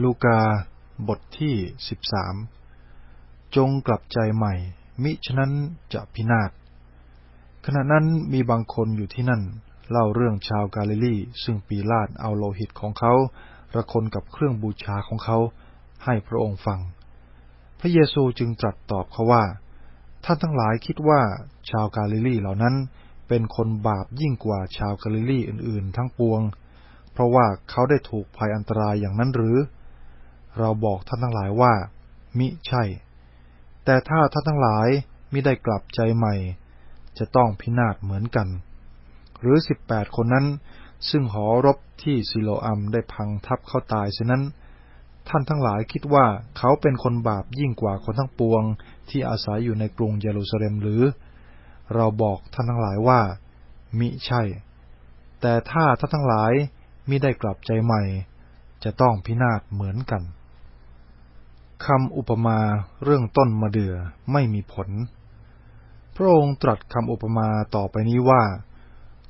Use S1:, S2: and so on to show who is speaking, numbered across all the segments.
S1: ลูกา บทที่สิบสามจงกลับใจใหม่ มิฉะนั้นจะพินาศ ขณะนั้นมีบางคนอยู่ที่นั่น เล่าเรื่องชาวกาลิลีซึ่งปีลาดเอาโลหิตของเขา ระคนกับเครื่องบูชาของเขา ให้พระองค์ฟัง พระเยซูจึงตรัสตอบเขาว่า ท่านทั้งหลายคิดว่าชาวกาลิลีเหล่านั้นเป็นคนบาปยิ่งกว่าชาวกาลิลีอื่นๆ ทั้งปวง เพราะว่าเขาได้ถูกภัยอันตรายอย่างนั้นหรือ เราบอกท่านทั้งหลายว่า มิใช่ แต่ถ้าท่านทั้งหลายมิได้กลับใจใหม่ จะต้องพินาศเหมือนกัน หรือสิบแปดคนนั้น ซึ่งหอรบที่ซิโลอัมได้พังทับเขาตายเสนั้น ท่านทั้งหลายคิดว่าเขาเป็นคนบาปยิ่งกว่าคนทั้งปวงที่อาศัยอยู่ในกรุงเยรูซาเล็มหรือ เราบอกท่านทั้งหลายว่า มิใช่ แต่ถ้าท่านทั้งหลายมิได้กลับใจใหม่ จะต้องพินาศเหมือนกัน คำอุปมาเรื่องต้นมะเดื่อไม่มีผล พระองค์ตรัสคำอุปมาต่อไปนี้ว่า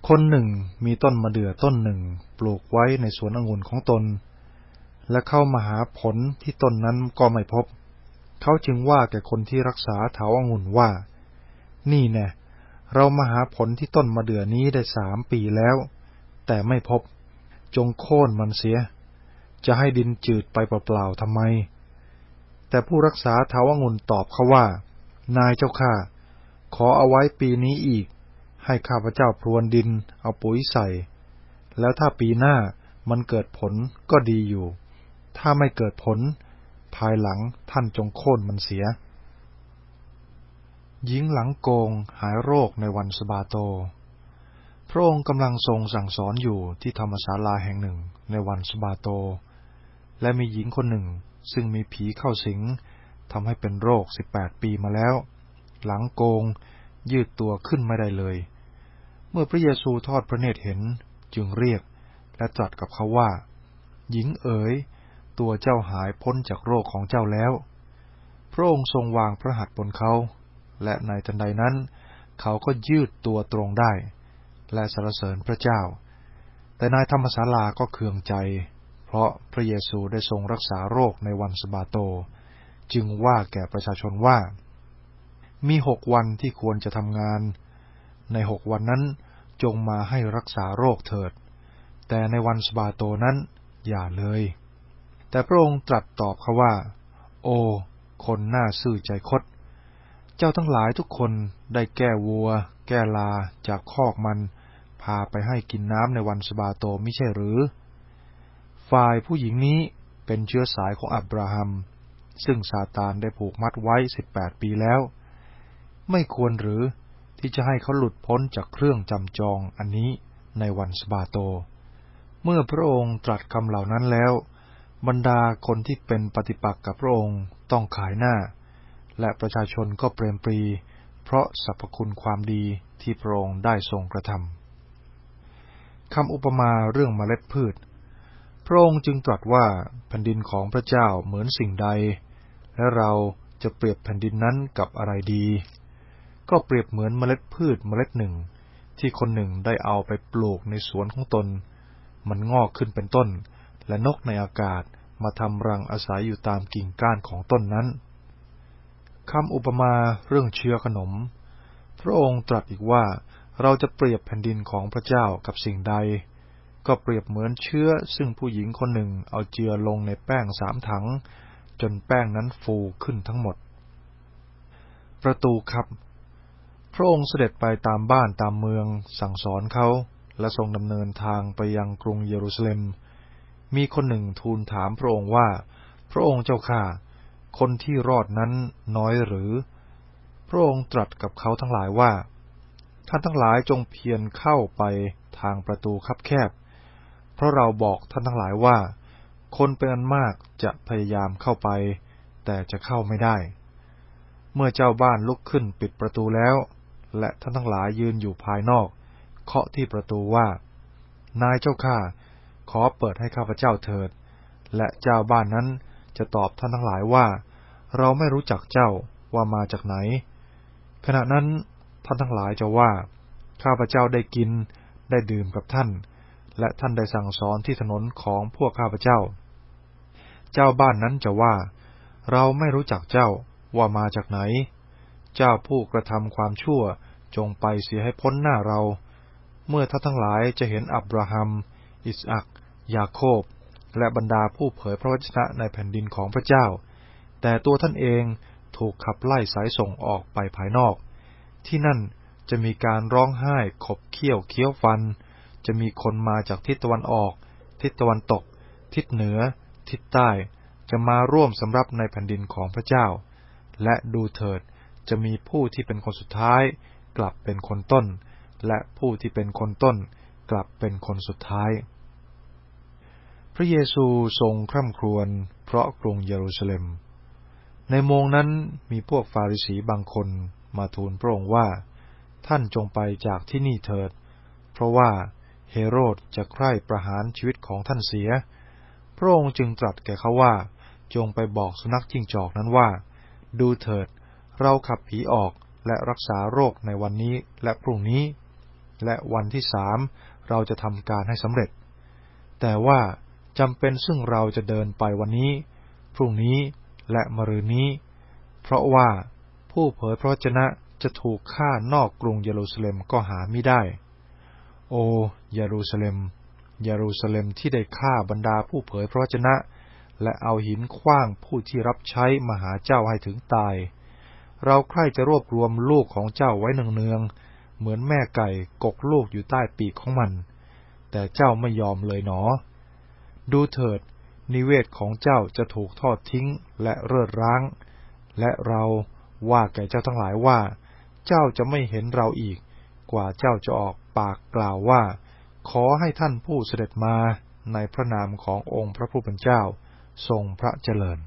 S1: คนหนึ่งมีต้นมะเดื่อต้นหนึ่งปลูกไว้ในสวนองุ่นของตน และเข้ามาหาผลที่ต้นนั้นก็ไม่พบ เขาจึงว่าแก่คนที่รักษาเถาองุ่นว่า นี่แน่เรามาหาผลที่ต้นมะเดื่อนี้ได้สามปีแล้ว แต่ไม่พบ จงโค่นมันเสีย จะให้ดินจืดไปเปล่าๆทำไม แต่ผู้รักษาเทาวงุนตอบเขาว่า นายเจ้าข้าขอเอาไว้ปีนี้อีก ให้ข้าพเจ้าพรวนดินเอาปุ๋ยใส่ แล้วถ้าปีหน้ามันเกิดผลก็ดีอยู่ ถ้าไม่เกิดผล ภายหลังท่านจงโค่นมันเสีย หญิงหลังโกงหายโรคในวันสบาโต พระองค์กำลังทรงสั่งสอนอยู่ที่ธรรมศาลาแห่งหนึ่งในวันสบาโต และมีหญิงคนหนึ่ง ซึ่งมีผีเข้าสิงทำให้เป็นโรคสิบแปดปีมาแล้ว หลังโกง ยืดตัวขึ้นไม่ได้เลย เมื่อพระเยซูทอดพระเนตรเห็นจึงเรียกและตรัสกับเขาว่า หญิงเอ๋ย ตัวเจ้าหายพ้นจากโรคของเจ้าแล้ว พระองค์ทรงวางพระหัตถ์บนเขา และในทันใดนั้น เขาก็ยืดตัวตรงได้ และสรรเสริญพระเจ้า แต่นายธรรมศาลาก็เคืองใจ เพราะพระเยซูได้ทรงรักษาโรคในวันสบาโต จึงว่าแก่ประชาชนว่า มีหกวันที่ควรจะทำงาน ในหกวันนั้นจงมาให้รักษาโรคเถิด แต่ในวันสบาโตนั้นอย่าเลย แต่พระองค์ตรัสตอบเขาว่า โอ้คนหน้าซื่อใจคด เจ้าทั้งหลายทุกคนได้แก้วัว แก้ลาจากคอกมัน พาไปให้กินน้ำในวันสบาโตไม่ใช่หรือ ฝ่ายผู้หญิงนี้เป็นเชื้อสายของอับราฮัม ซึ่งซาตานได้ผูกมัดไว้สิบแปดปีแล้ว ไม่ควรหรือที่จะให้เขาหลุดพ้นจากเครื่องจำจองอันนี้ในวันสบาโต เมื่อพระองค์ตรัสคำเหล่านั้นแล้ว บรรดาคนที่เป็นปฏิปักษ์กับพระองค์ต้องขายหน้า และประชาชนก็เปรมปรี เพราะสรรพคุณความดีที่พระองค์ได้ทรงกระทำคำอุปมาเรื่องเมล็ดพืช ระองค์จึงตรัสว่าแผ่นดินของพระเจ้าเหมือนสิ่งใด และเราจะเปรียบแผ่นดินนั้นกับอะไรดี ก็เปรียบเหมือนเมล็ดพืชเมล็ดหนึ่ง ที่คนหนึ่งได้เอาไปปลูกในสวนของตน มันงอกขึ้นเป็นต้น และนกในอากาศมาทำรังอาศัยอยู่ตามกิ่งก้านของต้นนั้นคำอุปมาเรื่องเชื้อขนม พระองค์ตรัสอีกว่าเราจะเปรียบแผ่นดินของพระเจ้ากับสิ่งใด ก็เปรียบเหมือนเชื้อซึ่งผู้หญิงคนหนึ่งเอาเจือลงในแป้งสามถัง จนแป้งนั้นฟูขึ้นทั้งหมด ประตูครับ พระองค์เสด็จไปตามบ้านตามเมืองสั่งสอนเขา และทรงดำเนินทางไปยังกรุงเยรูซาเล็ม มีคนหนึ่งทูลถามพระองค์ว่า พระองค์เจ้าข้าคนที่รอดนั้นน้อยหรือ พระองค์ตรัสกับเขาทั้งหลายว่า ท่านทั้งหลายจงเพียรเข้าไปทางประตูคับแคบ เพราะเราบอกท่านทั้งหลายว่า คนเป็นอันมากจะพยายามเข้าไป แต่จะเข้าไม่ได้ เมื่อเจ้าบ้านลุกขึ้นปิดประตูแล้ว และท่านทั้งหลายยืนอยู่ภายนอก เคาะที่ประตูว่า นายเจ้าข้าขอเปิดให้ข้าพเจ้าเถิด และเจ้าบ้านนั้นจะตอบท่านทั้งหลายว่า เราไม่รู้จักเจ้าว่ามาจากไหน ขณะนั้นท่านทั้งหลายจะว่า ข้าพเจ้าได้กินได้ดื่มกับท่าน และท่านได้สั่งสอนที่ถนนของพวกข้าพเจ้า เจ้าบ้านนั้นจะว่า เราไม่รู้จักเจ้าว่ามาจากไหน เจ้าผู้กระทำความชั่วจงไปเสียให้พ้นหน้าเรา เมื่อท่านทั้งหลายจะเห็นอับราฮัม อิสอัก ยาโคบ และบรรดาผู้เผยพระวจนะในแผ่นดินของพระเจ้า แต่ตัวท่านเองถูกขับไล่สายส่งออกไปภายนอก ที่นั่นจะมีการร้องไห้ขบเคี้ยวเคี้ยวฟัน จะมีคนมาจากทิศตะวันออก ทิศตะวันตก ทิศเหนือ ทิศใต้ จะมาร่วมสำรับในแผ่นดินของพระเจ้า และดูเถิด จะมีผู้ที่เป็นคนสุดท้าย กลับเป็นคนต้น และผู้ที่เป็นคนต้น กลับเป็นคนสุดท้าย พระเยซูทรงคร่ำครวญเพราะกรุงเยรูซาเล็ม ในโมงนั้นมีพวกฟาริสีบางคนมาทูลพระองค์ว่า ท่านจงไปจากที่นี่เถิด เพราะว่า เฮโรดจะใคร่ประหารชีวิตของท่านเสีย พระองค์จึงตรัสแก่เขาว่า จงไปบอกสุนัขจิ้งจอกนั้นว่า ดูเถิด เราขับผีออกและรักษาโรคในวันนี้และพรุ่งนี้ และวันที่สามเราจะทำการให้สำเร็จ แต่ว่าจำเป็นซึ่งเราจะเดินไปวันนี้ พรุ่งนี้และมรืนนี้ เพราะว่าผู้เผยพระชนะจะถูกฆ่านอกกรุงเยรูซาเล็มก็หาไม่ได้ โอเยรูซาเล็มเยรูซาเล็มที่ได้ฆ่าบรรดาผู้เผยพระชนะ และเอาหินคว้างผู้ที่รับใช้มหาเจ้าให้ถึงตาย เราใคร่จะรวบรวมลูกของเจ้าไว้เนืองๆเหมือนแม่ไก่กกลูกอยู่ใต้ปีกของมัน แต่เจ้าไม่ยอมเลยหนอ ดูเถิด นิเวศของเจ้าจะถูกทอดทิ้งและเริดร้าง และเราว่าแก่เจ้าทั้งหลายว่า เจ้าจะไม่เห็นเราอีก กว่าเจ้าจะออก ปากกล่าวว่า ขอให้ท่านผู้เสด็จมาในพระนามขององค์พระผู้เป็นเจ้า ทรงพระเจริญ